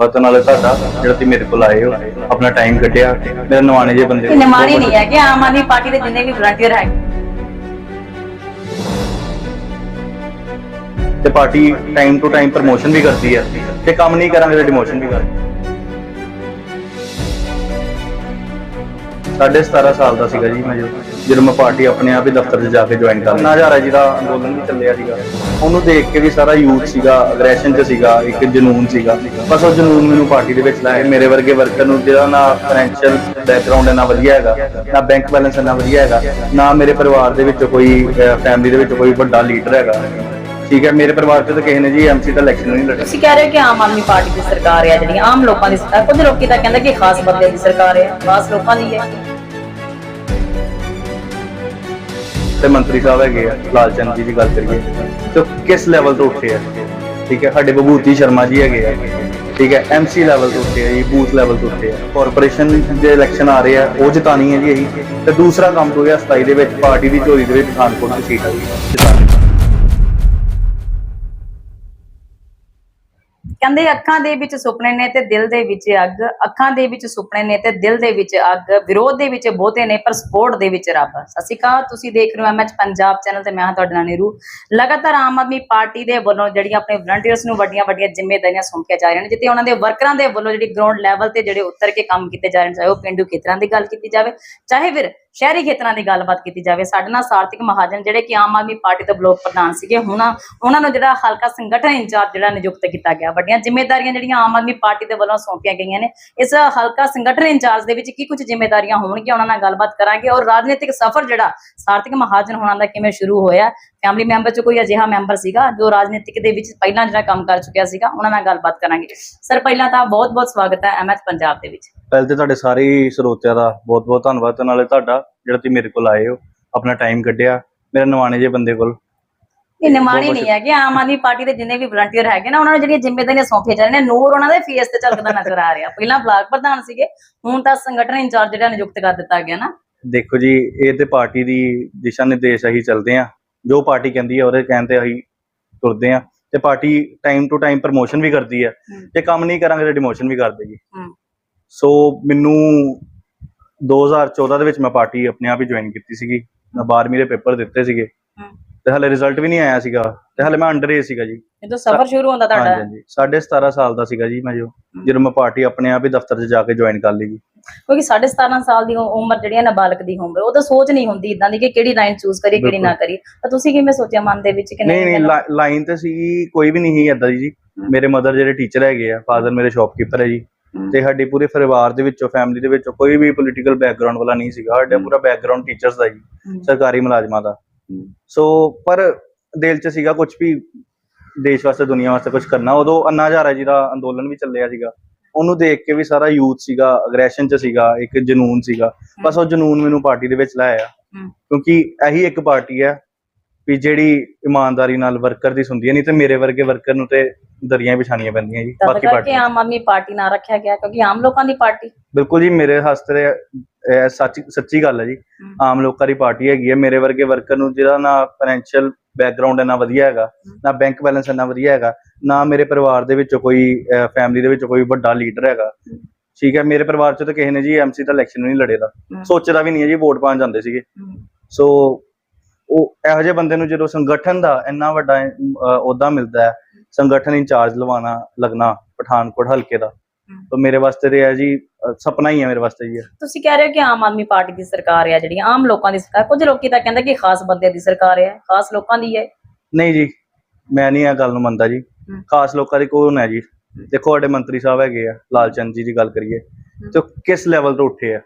ਧੰਨਵਾਦ ਨਾਲੇ ਤੁਹਾਡਾ ਜਿਹੜਾ ਤੁਸੀਂ ਮੇਰੇ ਕੋਲ ਆਏ ਹੋ ਆਪਣਾ ਟਾਈਮ ਕੱਢਿਆ। ਮੇਰੇ ਨਵਾਣੇ ਜੇ ਬੰਦੇ ਨਿਮਾਣੀ ਨਹੀਂ ਹੈ ਕਿ ਆਮ ਆਦਮੀ ਪਾਰਟੀ ਦੇ ਜਿੰਨੇ ਵੀ ਵਲੰਟੀਅਰ ਹੈ ਤੇ party time to time promotion ਵੀ ਕਰਦੀ ਹੈ। ਤੇ ਕੰਮ ਨਹੀਂ ਕਰਾਂਗੇ ਤੇ ਡਿਮੋਸ਼ਨ ਵੀ ਕਰਦੀ ਸਾਢੇ 17 ਸਾਲ ਦਾ ਸੀਗਾ ਜੀ ਮੈਂ ਜਦੋਂ ਜਦੋਂ ਮੈਂ ਪਾਰਟੀ ਆਪਣੇ ਆਪ ਹੀ ਦਫ਼ਤਰ 'ਚ ਜਾ ਕੇ ਜੁਆਇਨ ਕਰ ਨਾ ਹਜ਼ਾਰਾ ਜੀ ਦਾ ਅੰਦੋਲਨ ਵੀ ਚੱਲਿਆ ਸੀਗਾ ਉਹਨੂੰ ਦੇਖ ਕੇ ਵੀ ਸਾਰਾ ਯੂਥ ਸੀਗਾ ਅਗਰੈਸ਼ਨ 'ਚ ਸੀਗਾ ਇੱਕ ਜਨੂਨ ਸੀਗਾ। ਬਸ ਉਹ ਜਨੂਨ ਮੈਨੂੰ ਪਾਰਟੀ ਦੇ ਵਿੱਚ ਲਾਇਆ ਮੇਰੇ ਵਰਗੇ ਵਰਕਰ ਨੂੰ ਜਿਹੜਾ ਨਾ ਫਾਈਨੈਂਸ਼ੀਅਲ ਬੈਕਗ੍ਰਾਉਂਡ ਇੰਨਾ ਵਧੀਆ ਹੈਗਾ ਨਾ ਬੈਂਕ ਬੈਲੈਂਸ ਇੰਨਾ ਵਧੀਆ ਹੈਗਾ ਨਾ ਮੇਰੇ ਪਰਿਵਾਰ ਦੇ ਵਿੱਚ ਕੋਈ ਫੈਮਿਲੀ ਦੇ ਵਿੱਚ ਕੋਈ ਵੱਡਾ ਲੀਡਰ ਹੈਗਾ। ਠੀਕ ਹੈ ਮੇਰੇ ਪਰਿਵਾਰ 'ਚ ਤਾਂ ਕਿਸੇ ਨੇ ਜੀ ਐਮਸੀ ਦਾ ਇਲੈਕਸ਼ਨ ਨਹੀਂ ਲੜਿਆ। ਤੁਸੀਂ ਕਹਿ ਰਹੇ ਹੋ ਕਿ ਆਮ ਆਦਮੀ ਪਾਰਟੀ ਦੀ ਸਰਕਾਰ ਹੈ ਜਿਹੜੀ ਆਮ ਲੋਕਾਂ ਦੀ ਸਰਕਾਰ ਕੁਝ ਲੋਕੀ ਤਾਂ ਕਹਿੰਦੇ ਕਿ ਖਾਸ ਬੰਦੇ ਦੀ ਸਰਕਾਰ ਹੈ ਖਾਸ ਲੋਕਾਂ ਦੀ ਹੈ। ਤੇ ਮੰਤਰੀ ਸਾਹਿਬ ਹੈਗੇ ਆ, ਲਾਲ ਚੰਦ ਜੀ ਦੀ ਗੱਲ ਕਰੀਏ, ਤੇ ਉਹ ਕਿਸ ਲੈਵਲ ਤੋਂ ਉੱਠੇ ਆ? ਠੀਕ ਹੈ, ਸਾਡੇ ਬਭੂਤੀ ਸ਼ਰਮਾ ਜੀ ਹੈਗੇ ਆ, ਠੀਕ ਹੈ ਐਮਸੀ ਲੈਵਲ ਤੋਂ ਉੱਠੇ ਆ ਜੀ, ਬੂਥ ਲੈਵਲ ਤੋਂ ਉੱਠੇ ਆ। ਕਾਰਪੋਰੇਸ਼ਨ ਦੇ ਇਲੈਕਸ਼ਨ ਆ ਰਹੇ ਆ, ਉਹ ਜਿਤਾਣੀ ਹੈ ਜੀ ਅਸੀਂ ਤੇ ਦੂਸਰਾ ਕੰਮ 2027 ਦੇ ਵਿੱਚ, ਪਾਰਟੀ ਦੀ ਝੋਲੀ ਦੇ ਵਿੱਚ ਪਠਾਨਕੋਟ ਦੀ ਸੀਟ ਆ ਜੀ ਕਹਿੰਦੇ ਅੱਖਾਂ ਦੇ ਵਿੱਚ ਸੁਪਨੇ ਨੇ ਤੇ ਦਿਲ ਦੇ ਵਿੱਚ ਅੱਗ, ਅੱਖਾਂ ਦੇ ਵਿੱਚ ਸੁਪਨੇ ਨੇ ਤੇ ਦਿਲ ਦੇ ਵਿੱਚ ਅੱਗ, ਵਿਰੋਧ ਦੇ ਵਿੱਚ ਬਹੁਤੇ ਨੇ, ਪਰ ਸਪੋਰਟ ਦੇ ਵਿੱਚ ਰੱਬ। ਸਤਿ ਸ਼੍ਰੀ ਅਕਾਲ, ਤੁਸੀਂ ਦੇਖ ਰਹੇ ਹੋ ਐਮਐਚ ਪੰਜਾਬ ਚੈਨਲ ਤੇ ਮੈਂ ਹਾਂ ਤੁਹਾਡੇ ਨਾਲ ਨੀਰੂ। ਲਗਾਤਾਰ ਆਮ ਆਦਮੀ ਪਾਰਟੀ ਦੇ ਵੱਲੋਂ ਜਿਹੜੀਆਂ ਆਪਣੇ ਵਲੰਟੀਅਰਸ ਨੂੰ ਵੱਡੀਆਂ ਵੱਡੀਆਂ ਜ਼ਿੰਮੇਵਾਰੀਆਂ ਸੌਂਪੀਆਂ ਜਾ ਰਹੀਆਂ ਨੇ ਜਿੱਤੇ ਉਹਨਾਂ ਦੇ ਵਰਕਰਾਂ ਦੇ ਵੱਲੋਂ ਜਿਹੜੀ ਗਰਾਊਂਡ ਲੈਵਲ ਤੇ ਜਿਹੜੇ ਉੱਤਰ ਕੇ ਕੰਮ ਕੀਤੇ ਜਾ ਰਹੇ ਨੇ, ਚਾਹੇ ਉਹ ਪਿੰਡੂ ਖੇਤਰਾਂ ਦੀ ਗੱਲ ਕੀਤੀ ਜਾਵੇ, ਚਾਹੇ ਫਿਰ ਸ਼ਹਿਰੀ ਖੇਤਰਾਂ ਦੀ ਗੱਲਬਾਤ ਕੀਤੀ ਜਾਵੇ, ਸਾਡੇ ਨਾਲ ਸਾਰਥਿਕ ਮਹਾਜਨ ਜਿਹੜੇ ਕਿ ਆਮ ਆਦਮੀ ਪਾਰਟੀ ਦੇ ਬਲਾਕ ਪ੍ਰਧਾਨ ਸੀਗੇ, ਹੁਣ ਉਹਨਾਂ ਨੂੰ ਜਿਹੜਾ ਹਲਕਾ ਸੰਗਠਨ ਇੰਚਾਰਜ ਜਿਹੜਾ ਨਿਯੁਕਤ ਕੀਤਾ ਗਿਆ। ਵੱਡੀਆਂ ਜ਼ਿੰਮੇਵਾਰੀਆਂ ਜਿਹੜੀਆਂ ਆਮ ਆਦਮੀ ਪਾਰਟੀ ਦੇ ਵੱਲੋਂ ਸੌਂਪੀਆਂ ਗਈਆਂ ਨੇ। ਇਸ ਹਲਕਾ ਸੰਗਠਨ ਇੰਚਾਰਜ ਦੇ ਵਿੱਚ ਕੀ ਕੁਝ ਜ਼ਿੰਮੇਵਾਰੀਆਂ ਹੋਣਗੀਆਂ, ਉਹਨਾਂ ਨਾਲ ਗੱਲਬਾਤ ਕਰਾਂਗੇ। ਔਰ ਰਾਜਨੀਤਿਕ ਸਫ਼ਰ ਜਿਹੜਾ ਸਾਰਥਿਕ ਮਹਾਜਨ ਹੋਣਾ ਦਾ ਕਿਵੇਂ ਸ਼ੁਰੂ ਹੋਇਆ, ਫੈਮਿਲੀ ਮੈਂਬਰ ਚ ਕੋਈ ਅਜਿਹਾ ਮੈਂਬਰ ਸੀਗਾ ਜੋ ਰਾਜਨੀਤਿਕ ਦੇ ਵਿੱਚ ਪਹਿਲਾਂ ਜਿਹੜਾ ਕੰਮ ਕਰ ਚੁੱਕਿਆ ਸੀਗਾ, ਉਹਨਾਂ ਨਾਲ ਗੱਲਬਾਤ ਕਰਾਂਗੇ। ਸਰ, ਪਹਿਲਾਂ ਤਾਂ ਬਹੁਤ ਬਹੁਤ ਸਵਾਗਤ ਹੈ ਐਮਐਚ ਪੰਜਾਬ ਦੇ ਵਿੱਚ। ਪਹਿਲੇ ਤੇ ਤੁਹਾਡੇ ਸਾਰੇ ਸਰੋਤਿਆਂ ਦਾ ਬਹੁਤ ਬਹੁਤ ਧੰਨਵਾਦ ਤੇ ਨਾਲੇ ਤੁਹਾਡਾ ਜਿਹੜਾ ਤੁਸੀਂ ਮੇਰੇ ਕੋਲ ਆਏ ਹੋ ਆਪਣਾ ਟਾਈਮ ਕੱਢਿਆ। ਮੇਰੇ ਨਵਾਣੇ ਜੇ ਬੰਦੇ ਕੋਲ। ਇਹ ਨਿਮਾਣੀ ਨਹੀਂ ਹੈ ਕਿ ਆਮ ਆਦਮੀ ਪਾਰਟੀ ਦੇ ਜਿੰਨੇ ਵੀ ਵਲੰਟੀਅਰ ਹੈਗੇ ਨਾ ਉਹਨਾਂ ਨੂੰ ਜਿਹੜੀਆਂ ਜ਼ਿੰਮੇਵਾਰੀਆਂ ਸੌਂਪੀਆਂ ਜਾ ਰਹੀਆਂ ਨੇ ਨੂਰ ਉਹਨਾਂ ਦੇ ਫੇਸ ਤੇ ਝਲਕਦਾ ਨਜ਼ਰ ਆ ਰਿਹਾ। ਪਹਿਲਾਂ ਬਲਾਕ ਪ੍ਰਧਾਨ ਸੀਗੇ ਹੁਣ ਤਾਂ ਸੰਗਠਨ ਇੰਚਾਰਜ ਜਿਹੜਾ ਨਿਯੁਕਤ ਕਰ ਦਿੱਤਾ ਗਿਆ ਨਾ। ਦੇਖੋ ਜੀ ਇਹ ਤੇ ਪਾਰਟੀ ਦੀ ਦਿਸ਼ਾ ਨਿਰਦੇਸ਼ ਅਸੀਂ ਚੱਲਦੇ ਆ ਜੋ ਪਾਰਟੀ ਕਹਿੰਦੀ ਹੈ ਉਹਦੇ ਕਹਿਣ ਤੇ ਅਸੀਂ ਤੁਰਦੇ ਆ ਤੇ party time to time promotion ਵੀ ਕਰਦੀ ਹੈ। ਤੇ ਕੰਮ ਨਹੀਂ ਕਰਾਂਗੇ ਤੇ ਡਿਮੋਸ਼ਨ ਵੀ ਕਰ ਦੇਗੀ। ਸੋ ਮੈਨੂੰ 2014 ਦੇ ਵਿੱਚ ਮੈਂ ਪਾਰਟੀ ਆਪਣੇ ਆਪ ਹੀ ਜੁਆਇਨ ਕੀਤੀ ਸੀਗੀ। ਮੈਂ 12ਵੀਂ ਦੇ ਪੇਪਰ ਦਿੱਤੇ ਸੀਗੇ। ਤੇ ਹਲੇ ਰਿਜ਼ਲਟ ਵੀ ਨਹੀਂ ਆਇਆ ਸੀਗਾ। ਤੇ ਹਲੇ ਮੈਂ ਅੰਡਰ ਏਜ ਸੀਗਾ ਜੀ। ਜਦੋਂ ਸਫ਼ਰ ਸ਼ੁਰੂ ਹੁੰਦਾ ਹਾਂਜੀ ਤੁਹਾਡਾ। ਹਾਂਜੀ ਸਾਢੇ 17 ਸਾਲ ਦਾ ਸੀਗਾ ਜੀ ਮੈਂ ਜੋ। ਜਦੋਂ ਮੈਂ ਪਾਰਟੀ ਆਪਣੇ ਆਪ ਹੀ ਦਫ਼ਤਰ 'ਚ ਜਾ ਕੇ ਜੁਆਇਨ ਕਰ ਲਈ ਜੀ। ਕਿਉਂਕਿ 17.5 ਸਾਲ ਦੀ ਉਮਰ ਜਿਹੜੀ ਹੈ ਨਾਬਾਲਗ ਦੀ ਉਮਰ ਉਹ ਤਾਂ ਸੋਚ ਨਹੀਂ ਹੁੰਦੀ ਇਦਾਂ ਦੀ ਕਿ ਕਿਹੜੀ ਲਾਈਨ ਚੂਜ਼ ਕਰੀਏ ਕਿਹੜੀ ਨਾ ਕਰੀਏ। ਤਾਂ ਤੁਸੀਂ ਕਿਵੇਂ ਸੋਚਿਆ ਮਨ ਦੇ ਵਿੱਚ ਕਿ ਨਹੀਂ ਨਹੀਂ ਲਾਈਨ ਤੇ ਸੀ ਕੋਈ ਵੀ ਨਹੀਂ ਸੀ ਏਦਾਂ ਦੀ ਜੀ। ਮੇਰੇ ਮਦਰ ਜਿਹੜੇ ਟੀਚਰ ਹੈਗੇ ਆ ਫਾਦਰ ਮੇਰੇ ਸ਼ਾਪਕੀਪਰ ਹੈ ਜੀ। ਤੇ ਸਾਡੇ ਪੂਰੇ ਪਰਿਵਾਰ ਦੇ ਵਿੱਚੋਂ ਫੈਮਿਲੀ ਦੇ ਵਿੱਚੋਂ ਕੋਈ ਵੀ ਪੋਲੀਟੀਕਲ ਬੈਕਗ੍ਰਾਉਂਡ ਵਾਲਾ ਨਹੀਂ ਸੀਗਾ ਸਾਡਾ। ਪੂਰਾ ਬੈਕਗ੍ਰਾਉਂਡ ਟੀਚਰਸ ਦਾ ਜੀ। ਸਰਕਾਰੀ ਮੁਲਾਜ਼ਮਾਂ ਦਾ। ਸੋ ਪਰ ਦਿਲ 'ਚ ਸੀਗਾ ਕੁਝ ਵੀ ਦੇਸ਼ ਵਾਸਤੇ ਦੁਨੀਆ ਵਾਸਤੇ ਕੁਝ ਕਰਨਾ ਉਦੋਂ ਅੰਨਾ ਹਜ਼ਾਰਾ ਜੀ ਦਾ ਅੰਦੋਲਨ ਵੀ ਚੱਲਿਆ ਸੀਗਾ ਉਹਨੂੰ ਦੇਖ ਕੇ ਵੀ ਸਾਰਾ ਯੂਥ ਸੀਗਾ ਅਗਰੈਸ਼ਨ 'ਚ ਸੀਗਾ ਇੱਕ ਜਨੂਨ ਸੀਗਾ ਬਸ ਉਹ ਜਨੂਨ ਮੈਨੂੰ ਪਾਰਟੀ ਦੇ ਵਿੱਚ ਲਾਇਆ। ਕਿਉਂਕਿ ਇਹੀ ਇੱਕ ਪਾਰਟੀ ਹੈ ਵੀ ਜਿਹੜੀ ਇਮਾਨਦਾਰੀ ਨਾਲ ਵਰਕਰ ਦੀ ਸੁਣਦੀ ਹੈ ਨਹੀਂ ਤੇ ਮੇਰੇ ਵਰਗੇ ਵਰਕਰ ਨੂੰ ਤੇ ਦਰੀਆਂ ਵਿਛਾਣੀਆਂ ਪੈਂਦੀਆਂ ਜੀ ਬਾਕੀ ਪਾਰਟੀ ਆਮ ਆਦਮੀ ਪਾਰਟੀ ਨਾ ਰੱਖਿਆ ਗਿਆ ਕਿਉਂਕਿ ਆਮ ਲੋਕਾਂ ਦੀ ਪਾਰਟੀ। ਬਿਲਕੁਲ ਜੀ ਮੇਰੇ ਹਸਤੇ ਇਹ ਸੱਚ ਸੱਚੀ ਗੱਲ ਹੈ ਜੀ। ਆਮ ਲੋਕਾਂ ਦੀ ਪਾਰਟੀ ਹੈਗੀ ਹੈ ਮੇਰੇ ਵਰਗੇ ਵਰਕਰ ਨੂੰ ਜਿਹੜਾ ਨਾ ਫਾਈਨੈਂਸ਼ੀਅਲ ਬੈਕਗ੍ਰਾਉਂਡ ਇੰਨਾ ਵਧੀਆ ਹੈਗਾ ਨਾ ਬੈਂਕ ਬੈਲੈਂਸ ਇੰਨਾ ਵਧੀਆ ਹੈਗਾ ਨਾ ਮੇਰੇ ਪਰਿਵਾਰ ਦੇ ਵਿੱਚੋਂ ਕੋਈ ਫੈਮਿਲੀ ਦੇ ਵਿੱਚੋਂ ਕੋਈ ਵੱਡਾ ਲੀਡਰ ਹੈਗਾ। ਠੀਕ ਹੈ ਮੇਰੇ ਪਰਿਵਾਰ ਚ ਤਾਂ ਕਿਸੇ ਨੇ ਜੀ ਐਮਸੀ ਦਾ ਇਲੈਕਸ਼ਨ ਨਹੀਂ ਲੜੇਦਾ। ਸੋਚਦਾ ਵੀ ਨਹੀਂ ਹੈ ਜੀ ਵੋਟ ਪਾਉਣ ਜਾਂਦੇ ਸੀਗੇ। ਸੋ ਉਹ ਇਹੋ ਜਿਹੇ ਬੰਦੇ ਨੂੰ ਜਦੋਂ ਸੰਗਠਨ ਦਾ ਇੰਨਾ ਵੱਡਾ ਅਹੁਦਾ ਮਿਲਦਾ ਹੈ ਸੰਗਠਨ ਇੰਚਾਰਜ ਲਵਾਣਾ ਲੱਗਣਾ ਪਠਾਨਕੋਟ ਹਲਕੇ ਦਾ। ਤਾਂ ਮੇਰੇ ਵਾਸਤੇ ਤੇ ਹੈ ਜੀ ਸੁਪਨਾ ਹੀ ਹੈ ਮੇਰੇ ਵਾਸਤੇ ਜੀ। ਤੁਸੀਂ ਕਹਿ ਰਹੇ ਹੋ ਕਿ ਆਮ ਆਦਮੀ ਪਾਰਟੀ ਦੀ ਸਰਕਾਰ ਹੈ ਜਿਹੜੀ ਆਮ ਲੋਕਾਂ ਦੀ ਸਰਕਾਰ ਕੁਝ ਲੋਕੀ ਤਾਂ ਕਹਿੰਦੇ ਕਿ ਖਾਸ ਬੰਦੇ ਦੀ ਸਰਕਾਰ ਹੈ ਖਾਸ ਲੋਕਾਂ ਦੀ ਹੈ ਨਹੀਂ ਜੀ ਮੈਂ ਨਹੀਂ ਇਹ ਗੱਲ ਨੂੰ ਮੰਨਦਾ ਜੀ। ਖਾਸ ਲੋਕਾਂ ਦੀ ਕੌਣ ਹੈ ਜੀ ਦੇਖੋ ਸਾਡੇ ਮੰਤਰੀ ਸਾਹਿਬ ਹੈਗੇ ਆ ਲਾਲ ਚੰਦ ਜੀ ਦੀ ਗੱਲ ਕਰੀਏ ਤੇ ਕਿਸ ਲੈਵਲ ਤੋਂ ਉੱਠੇ ਆ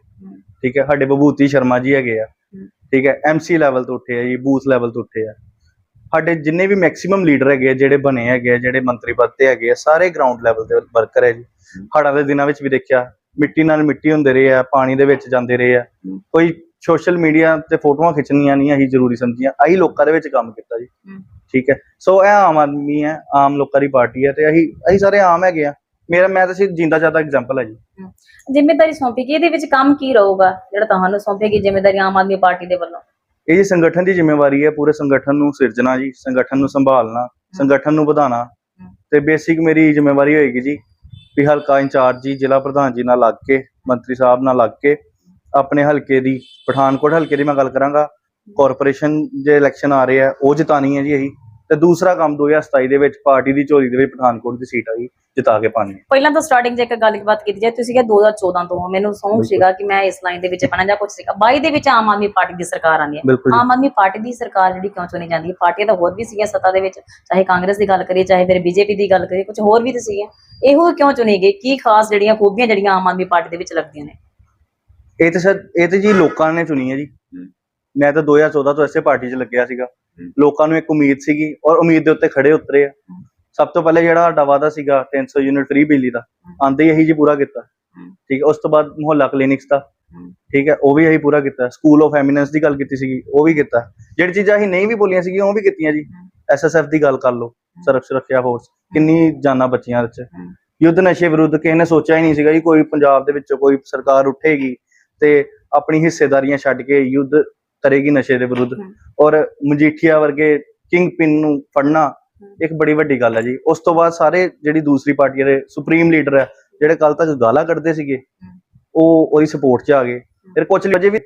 ਠੀਕ ਹੈ ਸਾਡੇ ਬਭੂਤੀ ਸ਼ਰਮਾ ਜੀ ਹੈਗੇ ਆ। ਠੀਕ ਹੈ ਐਮਸੀ ਲੈਵਲ ਤੋਂ ਉੱਠੇ ਆ ਜੀ ਬੂਥ ਲੈਵਲ ਤੋਂ ਉੱਠੇ ਆ ਸਾਡੇ ਜਿੰਨੇ ਵੀ ਮੈਕਸਿਮਮ ਲੀਡਰ ਹੈਗੇ ਆ ਜਿਹੜੇ ਬਣੇ ਹੈਗੇ ਆ ਜਿਹੜੇ ਮੰਤਰੀ ਪਦ ਤੇ ਹੈਗੇ ਆ ਸਾਰੇ ਗਰਾਊਂਡ ਲੈਵਲ ਤੇ ਵਰਕਰ ਹੈ ਜੀ ਹੜ੍ਹਾਂ ਦੇ ਦਿਨਾਂ ਵਿੱਚ ਵੀ ਦੇਖਿਆ ਮਿੱਟੀ ਨਾਲ ਮਿੱਟੀ ਹੁੰਦੇ ਰਹੇ ਆ ਪਾਣੀ ਦੇ ਵਿੱਚ ਜਾਂਦੇ ਰਹੇ ਆ। ਕੋਈ ਸੋਸ਼ਲ ਮੀਡੀਆ ਤੇ ਫੋਟੋਆਂ ਖਿੱਚਣੀਆਂ ਨਹੀਂ ਅਸੀਂ ਜ਼ਰੂਰੀ ਸਮਝੀਆਂ ਅਸੀਂ ਲੋਕਾਂ ਦੇ ਵਿੱਚ ਕੰਮ ਕੀਤਾ ਜੀ। ਠੀਕ ਹੈ ਸੋ ਇਹ ਆਮ ਆਦਮੀ ਹੈ ਆਮ ਲੋਕਾਂ ਦੀ ਪਾਰਟੀ ਹੈ ਤੇ ਅਸੀਂ ਅਸੀਂ ਸਾਰੇ ਆਮ ਹੈਗੇ ਆ ਮੇਰਾ ਮੈਂ ਤਾਂ ਸਿਰਫ ਜਿੰਦਾ ਜ਼ਿਆਦਾ ਐਗਜ਼ਾਮਪਲ ਹੈ ਜੀ। ਜ਼ਿੰਮੇਵਾਰੀ ਸੌਂਪੀ ਗਈ ਇਹਦੇ ਵਿੱਚ ਕੰਮ ਕੀ ਰਹੂਗਾ ਜਿਹੜਾ ਤੁਹਾਨੂੰ ਸੌਂਪੇਗੀ ਜ਼ਿੰਮੇਵਾਰੀ ਆਮ ਆਦਮੀ ਪਾਰਟੀ ਦੇ ਵੱਲੋਂ? ਇਹ ਜੀ ਸੰਗਠਨ ਦੀ ਜ਼ਿੰਮੇਵਾਰੀ ਹੈ ਪੂਰੇ ਸੰਗਠਨ ਨੂੰ ਸਿਰਜਣਾ ਜੀ ਸੰਗਠਨ ਨੂੰ ਸੰਭਾਲਣਾ ਸੰਗਠਨ ਨੂੰ ਵਧਾਉਣਾ। ਤੇ ਬੇਸਿਕ ਮੇਰੀ ਜ਼ਿੰਮੇਵਾਰੀ ਹੋਏਗੀ ਜੀ ਵੀ ਹਲਕਾ ਇੰਚਾਰਜ ਜੀ ਜ਼ਿਲ੍ਹਾ ਪ੍ਰਧਾਨ ਜੀ ਨਾਲ ਲੱਗ ਕੇ ਮੰਤਰੀ ਸਾਹਿਬ ਨਾਲ ਲੱਗ ਕੇ ਆਪਣੇ ਹਲਕੇ ਦੀ ਪਠਾਨਕੋਟ ਹਲਕੇ ਦੀ ਮੈਂ ਗੱਲ ਕਰਾਂਗਾ ਕਾਰਪੋਰੇਸ਼ਨ ਜੇ ਇਲੈਕਸ਼ਨ ਆ ਰਹੇ ਆ ਉਹ ਜਿਤਾਣੀ ਹੈ ਜੀ ਇਹੀ। ਤੇ ਦੂਸਰਾ ਕੰਮ 2027 ਦੇ ਵਿੱਚ ਪਾਰਟੀ ਦੀ ਝੋਲੀ ਦੇ ਵਿੱਚ ਪਠਾਨਕੋਟ ਦੀ ਸੀਟ ਆਈ ਜਿਤਾ ਕੇ ਪਾਣੀ। ਪਹਿਲਾਂ ਤਾਂ ਸਟਾਰਟਿੰਗ 'ਚ ਇੱਕ ਗੱਲਬਾਤ ਕੀਤੀ ਜਾਏ ਤੁਸੀਂ ਕਿਹਾ 2014 ਤੋਂ। ਮੈਨੂੰ ਬਿਲਕੁਲ। ਸੀਗਾ ਕਿ ਮੈਂ ਇਸ ਲਾਈਨ ਦੇ ਵਿੱਚ ਪੈਣਾ ਜਾਂ ਕੁਝ ਸੀਗਾ। 22 ਦੇ ਵਿੱਚ ਆਮ ਆਦਮੀ ਪਾਰਟੀ ਦੀ ਸਰਕਾਰ ਆਉਂਦੀ ਹੈ। ਆਮ ਆਦਮੀ ਪਾਰਟੀ ਦੀ ਸਰਕਾਰ ਜਿਹੜੀ ਕਿਉਂ ਚੁਣੀ ਜਾਂਦੀ ਹੈ? ਪਾਰਟੀਆਂ ਤਾਂ ਹੋਰ ਵੀ ਸੀਗੀਆਂ ਸੱਤਾ ਦੇ ਵਿੱਚ। ਚਾਹੇ ਕਾਂਗਰਸ ਦੀ ਗੱਲ ਕਰੀਏ ਚਾਹੇ ਫਿਰ ਬੀਜੇਪੀ ਦੀ ਗੱਲ ਕਰੀਏ ਕੁਝ ਹੋਰ ਵੀ ਤਾਂ ਸੀਗੀਆਂ। ਇਹੋ ਕਿਉਂ ਚੁਣੀ ਗਈ? ਕੀ ਖਾਸ ਜਿਹੜੀਆਂ ਖੂਬੀਆਂ ਜਿਹੜੀਆਂ ਆਮ ਆਦਮੀ ਪਾਰਟੀ ਦੇ ਵਿੱਚ ਲੱਗਦੀਆਂ ਨੇ? ਇਹ ਤਾਂ ਸਰ ਇਹ ਤੇ ਜੀ ਲੋਕਾਂ ਨੇ ਚੁਣੀ ਹੈ ਜੀ। ਮੈਂ ਤਾਂ 2014 ਤੋਂ ਐਸੇ ਪਾਰਟੀ 'ਚ ਲੱਗਿਆ ਸੀਗਾ। ਲੋਕਾਂ ਨੂੰ ਇੱਕ ਉਮੀਦ ਸੀਗੀ ਔਰ ਉਮੀਦ ਦੇ ਉੱਤੇ ਖੜੇ ਉਤਰੇ ਆ। ਸਭ ਤੋਂ ਪਹਿਲੇ ਜਿਹੜਾ ਸਾਡਾ ਵਾਅਦਾ ਸੀਗਾ 300 ਯੂਨਿਟ ਫ੍ਰੀ ਬਿਜਲੀ ਦਾ, ਆਂਦੇ ਇਹੀ ਜੀ ਪੂਰਾ ਕੀਤਾ। ਠੀਕ ਹੈ, ਉਸ ਤੋਂ ਬਾਅਦ ਮੁਹੱਲਾ ਕਲੀਨਿਕਸ ਦਾ। ਠੀਕ ਹੈ, ਉਹ ਵੀ ਅਸੀਂ ਪੂਰਾ ਕੀਤਾ। ਸਕੂਲ ਆਫ ਐਮੀਨੈਂਸ ਦੀ ਗੱਲ ਕੀਤੀ ਸੀਗੀ, ਉਹ ਵੀ ਕੀਤਾ। ਜਿਹੜੀ ਚੀਜ਼ਾਂ ਅਸੀਂ ਨਹੀਂ ਵੀ ਬੋਲੀਆਂ ਸੀਗੀਆਂ, ਉਹ ਵੀ ਕੀਤੀਆਂ ਜੀ। ਐਸਐਸਐਫ ਦੀ ਗੱਲ ਕਰ ਲਓ, ਸਰਵ ਸੁਰੱਖਿਆ ਫੋਰਸ ਕਿੰਨੀ ਜਾਨਾਂ ਬੱਚੀਆਂ ਵਿੱਚ। ਯੁੱਧ ਨਸ਼ੇ ਵਿਰੁੱਧ ਕਿਸੇ ਨੇ ਸੋਚਿਆ ਹੀ ਨਹੀਂ ਸੀਗਾ ਜੀ, ਕੋਈ ਪੰਜਾਬ ਦੇ ਵਿੱਚੋਂ ਕੋਈ ਸਰਕਾਰ ਉੱਠੇਗੀ ਤੇ ਆਪਣੀ ਹਿੱਸੇਦਾਰੀਆਂ ਛੱਡ ਕੇ ਯੁੱਧ ਕਰੇਗੀ ਨਸ਼ੇ ਦੇ ਵਿਰੁੱਧ। ਔਰ ਮਜੀਠੀਆ ਵਰਗੇ ਕਿੰਗ ਪਿਨ ਨੂੰ ਫੜਨਾ ਇੱਕ ਬੜੀ ਵੱਡੀ ਗੱਲ ਹੈ ਜੀ। ਉਸ ਤੋਂ ਬਾਅਦ ਸਾਰੇ ਜਿਹੜੀ ਦੂਸਰੀ ਪਾਰਟੀਆਂ ਦੇ ਸੁਪਰੀਮ ਲੀਡਰ ਹੈ ਜਿਹੜੇ ਕੱਲ ਤੱਕ ਗਾਲਾਂ ਕੱਢਦੇ ਸੀਗੇ ਉਹ ਉਹਦੀ ਸਪੋਰਟ 'ਚ ਆ ਗਏ। ਫਿਰ ਕੁਝ ਅਜੇ ਵੀ